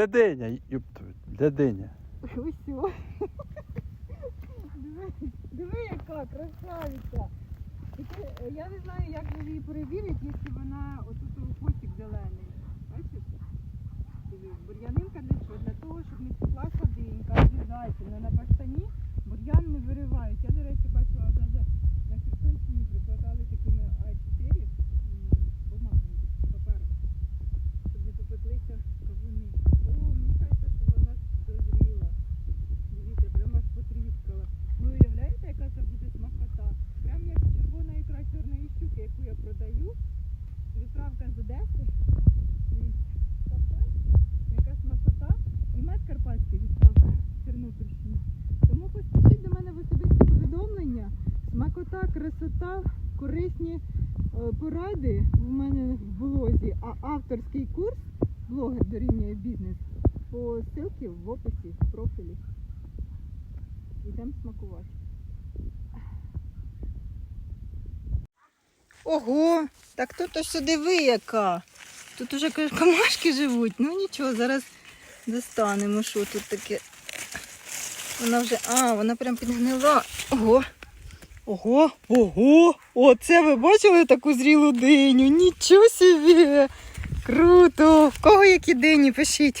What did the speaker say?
Де диня? Юп, твою, Де диня? Усьо. Диви, диви, яка красавиця. Е, я не знаю, як же її перевірити, якщо вона отут у хвостик зелений. Бачиш? Бур'янинка для чого? Для того, щоб не чорної яку я продаю. Відправка з Одеси. Яка смакота. І мед карпатський відправка з Тернопільщини. Тому поспішіть до мене в особисті повідомлення. Смакота, красота, корисні е, поради в мене в блозі, а авторський курс блогер дорівнює бізнес по ссылці в описі в профілі. Йдемо смакувати. Ого, так тут ось сюди ви яка. Тут уже комашки живуть. Ну нічого, зараз достанемо, що тут таке. Вона вже. А, вона прям підгнила. Ого. Ого, ого! Оце ви бачили таку зрілу диню? Нічого собі! Круто! В кого які дині? Пишіть.